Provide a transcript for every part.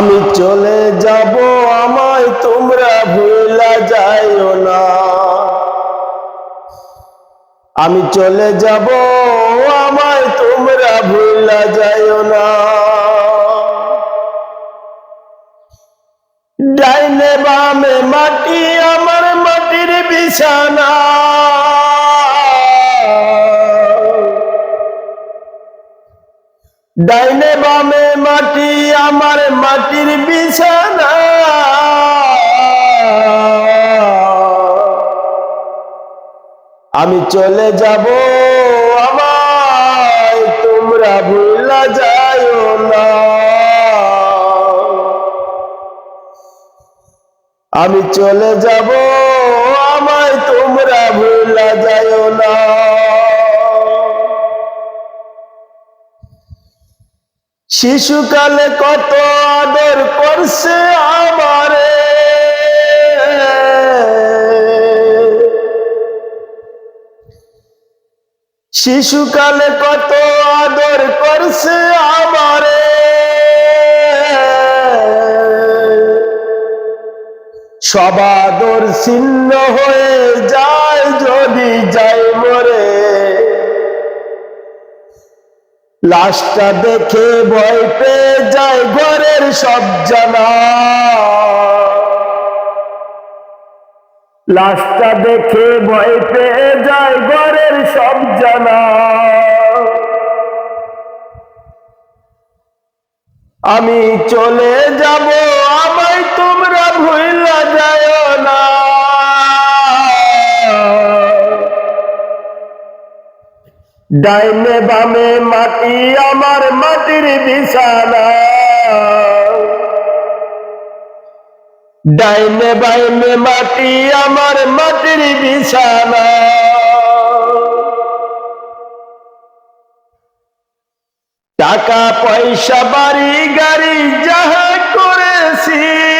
আমি চলে যাব আমায় তোমরা ভুলা যাইও না। আমি চলে যাব আমায় তোমরা ভুলা যাইও না। ডাইনে বামে মাটি, আমার মাটির বিছানা। ডাইনে বামে মাটি, আমার মাটির বিছানা। আমি চলে যাব, আমায় তোমরা ভুলা যাইও না। আমি চলে যাব শিশুকালে কত আদর করছে আমারে। শিশুকালে কত আদর করছে আমারে। সবাদর ছিন্ন হয়ে যায়। লাশটা দেখে ভয় পেয়ে যায় ঘরের সব জানা। লাশটা দেখে ভয় পেয়ে যায় ঘরের সব জানা। আমি চলে যাব ডাইনে বামে মাটি, আমার মাটির বিছানা। ডাইনে বাইনে মাটি, আমার মাটির বিছানা। টাকা পয়সা, বাড়ি, গাড়ি, যাহা করেছি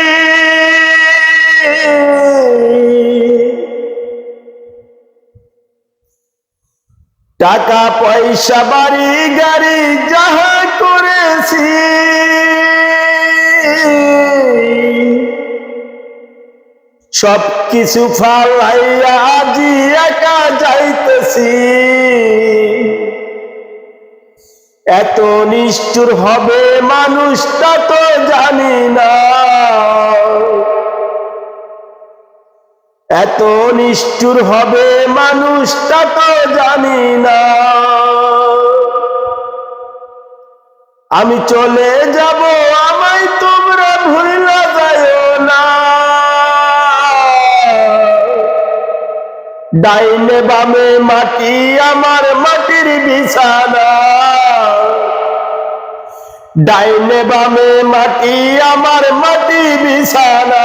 টাকা পয়সা, বাড়ি, গাড়ি, যাহা করেছি। সব কিছু ফালাইয়া আজি একা যাইতেছি। এত নিষ্ঠুর হবে মানুষটা তো জানি না। এত নিষ্ঠুর হবে মানুষটা তো জানি না। আমি চলে যাব, আমায় তোমরা ভুলা যাইও না। ডাইনে বামে মাটি, আমার মাটির বিছানা। ডাইনে বামে মাটি, আমার মাটি বিছানা।